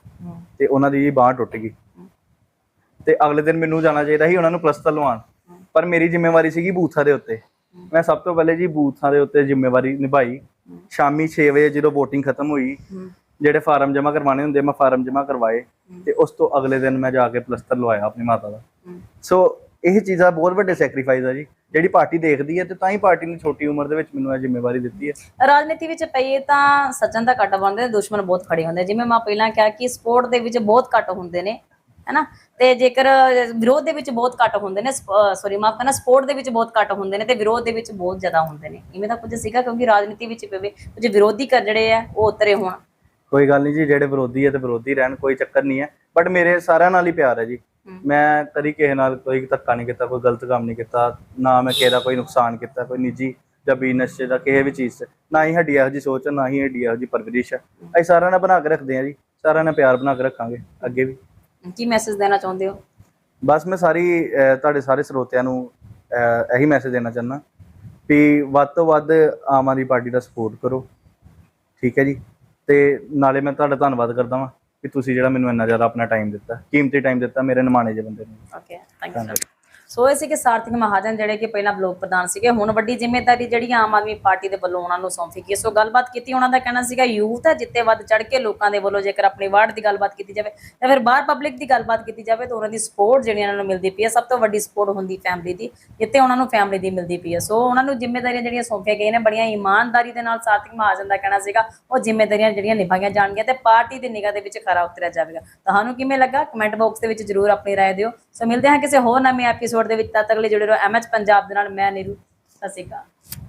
ਤੇ ਉਹਨਾਂ ਦੀ ਜੀ ਬਾਂਹ ਟੁੱਟ ਗਈ। ਤੇ ਅਗਲੇ ਦਿਨ ਮੈਨੂੰ ਜਾਣਾ ਚਾਹੀਦਾ ਸੀ ਉਹਨਾਂ ਨੂੰ ਪਲਸਤਰ ਲਵਾਉਣ। ਪਰ ਮੇਰੀ ਜ਼ਿੰਮੇਵਾਰੀ ਸੀਗੀ ਬੂਥਾਂ ਦੇ ਉੱਤੇ। ਮੈਂ ਸਭ ਤੋਂ ਪਹਿਲੇ ਜੀ ਬੂਥਾਂ ਦੇ ਉੱਤੇ ਜ਼ਿੰਮੇਵਾਰੀ ਨਿਭਾਈ। ਸ਼ਾਮੀ 6 ਵਜੇ ਜਦੋਂ VOTING ਖਤਮ ਹੋਈ, ਜਿਹੜੇ ਫਾਰਮ ਜਮ੍ਹਾਂ ਕਰਵਾਉਣੇ ਹੁੰਦੇ, ਮੈਂ ਫਾਰਮ ਜਮ੍ਹਾਂ ਕਰਵਾਏ ਤੇ ਉਸ ਤੋਂ ਅਗਲੇ ਦਿਨ ਮੈਂ ਜਾ ਕੇ ਪਲਸਤਰ ਲਵਾਇਆ ਆਪਣੀ ਮਾਤਾ ਦਾ। ਸੋ ਇਹ ਚੀਜ਼ਾਂ ਬਹੁਤ ਵੱਡੇ ਸੈਕਰੀਫਾਈਸ ਆ ਜੀ। ਜਿਹੜੀ ਪਾਰਟੀ ਦੇਖਦੀ ਹੈ ਤੇ ਤਾਂ ਹੀ ਪਾਰਟੀ ਨੇ ਛੋਟੀ ਉਮਰ ਦੇ ਵਿੱਚ ਮੈਨੂੰ ਇਹ ਜ਼ਿੰਮੇਵਾਰੀ ਦਿੱਤੀ ਹੈ। ਰਾਜਨੀਤੀ ਵਿੱਚ ਪਈਏ ਤਾਂ ਸੱਜਣ ਦਾ ਕੱਟ ਬਣਦੇ, ਦੁਸ਼ਮਣ ਬਹੁਤ ਖੜੇ ਹੁੰਦੇ ਜਿਵੇਂ ਮੈਂ ਪਹਿਲਾਂ ਕਿਹਾ ਕਿ ਸਪੋਰਟ ਦੇ ਵਿੱਚ ਬਹੁਤ ਘੱਟ ਹੁੰਦੇ ਨੇ। ਹੈਨਾ? ਤੇ ਜੇਕਰ ਵਿਰੋਧ ਦੇ ਵਿੱਚ ਬਹੁਤ ਘੱਟ ਹੁੰਦੇ ਨੇ ਸੌਰੀ ਮਾਫ ਕਰਨਾ ਸਪੋਰਟ ਦੇ ਵਿੱਚ ਬਹੁਤ ਘੱਟ ਹੁੰਦੇ ਨੇ ਤੇ ਵਿਰੋਧ ਦੇ ਵਿੱਚ ਬਹੁਤ ਜ਼ਿਆਦਾ ਹੁੰਦੇ ਨੇ। ਇਵੇਂ ਦਾ ਕੁਝ ਸੀਗਾ ਕਿਉਂਕਿ ਰਾਜਨੀਤੀ ਵਿੱਚ ਪਵੇ ਕੁਝ ਵਿਰੋਧੀ ਕਰ ਜਿਹੜੇ ਆ ਉਹ ਉਤਰੇ ਹੋਣ। ਕੋਈ ਗੱਲ ਨਹੀਂ ਜੀ ਜਿਹੜੇ ਵਿਰੋਧੀ ਹੈ ਤੇ ਵਿਰੋਧੀ ਰਹਿਣ ਕੋਈ ਚੱਕਰ ਨਹੀਂ ਹੈ। ਬਟ ਮੇਰੇ ਸਾਰਿਆਂ ਨਾਲ ਹੀ ਪਿਆਰ ਹੈ ਜੀ। ਮੈਂ ਕਦੀ ਕਿਸੇ ਨਾਲ ਕੋਈ ਧੱਕਾ ਨਹੀਂ ਕੀਤਾ ਕੋਈ ਗਲਤ ਕੰਮ ਨਹੀਂ ਕੀਤਾ ਨਾ ਮੈਂ ਕਿਸੇ ਦਾ ਕੋਈ ਨੁਕਸਾਨ ਕੀਤਾ ਕੋਈ ਨਿੱਜੀ ਜਾਂ ਬਿਜ਼ਨਸ 'ਚ ਜਾਂ ਕਿਸੇ ਵੀ ਚੀਜ਼ ਨਾ ਹੀ ਸਾਡੀ ਇਹੋ ਜਿਹੀ ਸੋਚ ਨਾ ਹੀ ਸਾਡੀ ਇਹੋ ਜਿਹੀ ਪਰਵਰਿਸ਼ ਹੈ। ਅਸੀਂ ਸਾਰਿਆਂ ਨਾਲ ਬਣਾ ਕੇ ਰੱਖਦੇ ਹਾਂ ਜੀ। ਸਾਰਿਆਂ ਨਾਲ ਪਿਆਰ ਬਣਾ ਕੇ ਰੱਖਾਂਗੇ ਅੱਗੇ ਵੀ। ਕੀ ਮੈਸੇਜ ਦੇਣਾ ਚਾਹੁੰਦੇ ਹੋ? ਬਸ ਮੈਂ ਸਾਰੀ ਅਹ, ਤੁਹਾਡੇ ਸਾਰੇ ਸਰੋਤਿਆਂ ਨੂੰ ਅਹ, ਇਹੀ ਮੈਸੇਜ ਦੇਣਾ ਚਾਹੁੰਦਾ। ਵੀ ਵੱਧ ਤੋਂ ਵੱਧ ਆਮ ਆਦਮੀ ਪਾਰਟੀ ਦਾ ਸਪੋਰਟ ਕਰੋ। ਠੀਕ ਹੈ ਜੀ? ਤੇ ਨਾਲੇ ਮੈਂ ਤੁਹਾਡਾ ਧੰਨਵਾਦ ਕਰਦਾ ਵਾਂ ਕਿ ਤੁਸੀਂ ਜਿਹੜਾ ਮੈਨੂੰ ਇੰਨਾ ਜ਼ਿਆਦਾ ਆਪਣਾ ਟਾਈਮ ਦਿੱਤਾ। ਕੀਮਤੀ ਟਾਈਮ ਦਿੱਤਾ ਮੇਰੇ ਨਿਮਾਣੇ ਜਿਹੇ ਬੰਦੇ ਨੂੰ। ਓਕੇ ਥੈਂਕ ਯੂ ਸੋ ਇਹ ਸੀ ਕਿ ਸਾਰਥਿਕ ਮਹਾਜਨ ਜਿਹੜੇ ਕਿ ਪਹਿਲਾਂ ਬਲਾਕ ਪ੍ਰਧਾਨ ਸੀਗੇ ਹੁਣ ਵੱਡੀ ਜ਼ਿੰਮੇਵਾਰੀ ਜਿਹੜੀ ਆਮ ਆਦਮੀ ਪਾਰਟੀ ਦੇ ਵੱਲੋਂ ਉਹਨਾਂ ਨੂੰ ਸੌਂਪੀ ਗਈ ਸੋ ਗੱਲਬਾਤ ਕੀਤੀ ਉਹਨਾਂ ਦਾ ਕਹਿਣਾ ਸੀਗਾ ਯੂਥ ਹੈ ਜਿੱਤੇ ਵੱਧ ਚੜ ਕੇ ਲੋਕਾਂ ਦੇ ਵੱਲੋਂ ਜੇਕਰ ਆਪਣੀ ਵਾਰਡ ਦੀ ਗੱਲਬਾਤ ਕੀਤੀ ਜਾਵੇ ਜਾਂ ਫਿਰ ਬਾਹਰ ਪਬਲਿਕ ਦੀ ਗੱਲਬਾਤ ਕੀਤੀ ਜਾਵੇ ਤਾਂ ਉਹਨਾਂ ਦੀ ਸਪੋਰਟ ਜਿਹੜੀ ਉਹਨਾਂ ਨੂੰ ਮਿਲਦੀ ਪਈ ਹੈ ਸਭ ਤੋਂ ਵੱਡੀ ਸਪੋਰਟ ਹੁੰਦੀ ਫੈਮਿਲੀ ਦੀ ਜਿੱਤੇ ਉਹਨਾਂ ਨੂੰ ਫੈਮਿਲੀ ਦੀ ਮਿਲਦੀ ਪਈ ਹੈ ਸੋ ਉਹਨਾਂ ਨੂੰ ਜ਼ਿੰਮੇਵਾਰੀਆਂ ਜਿਹੜੀਆਂ ਸੌਂਪੀਆਂ ਗਈਆਂ ਨੇ ਬੜੀਆਂ ਇਮਾਨਦਾਰੀ ਦੇ ਨਾਲ ਸਾਰਥਿਕ ਮਹਾਜਨ ਦਾ ਕਹਿਣਾ ਸੀਗਾ ਉਹ ਜ਼ਿੰਮੇਵਾਰੀਆਂ ਜਿਹੜੀਆਂ ਨਿਭਾਈਆਂ ਜਾਣਗੀਆਂ ਤੇ ਪਾਰਟੀ ਦੀ ਨਿਗਾਹ ਦੇ ਵਿੱਚ ਖਰਾ ਉਤਰਿਆ ਜਾਵੇਗਾ ਤੁਹਾਨੂੰ ਕਿਵੇਂ ਲੱਗਾ ਕਮੈਂਟ ਬਾਕਸ ਦੇ ਵਿੱਚ ਜਰੂਰ ਆਪਣੀ رائے ਦਿਓ ਸੋ ਮਿਲਦੇ ਹਾਂ ਕਿਸੇ ਹੋਰ ਨਵੇਂ ਐਪੀਸੋਡ ਐਪੀਸੋਡ ਦੇ ਵਿੱਚ ਤਦ ਤੱਕ ਜੁੜੇ ਰਹੋ। ਐਮਐਚ ਪੰਜਾਬ ਦੇ ਨਾਲ ਮੈਂ ਨੀਰੂ। ਸਤਿ ਸ਼੍ਰੀ ਅਕਾਲ।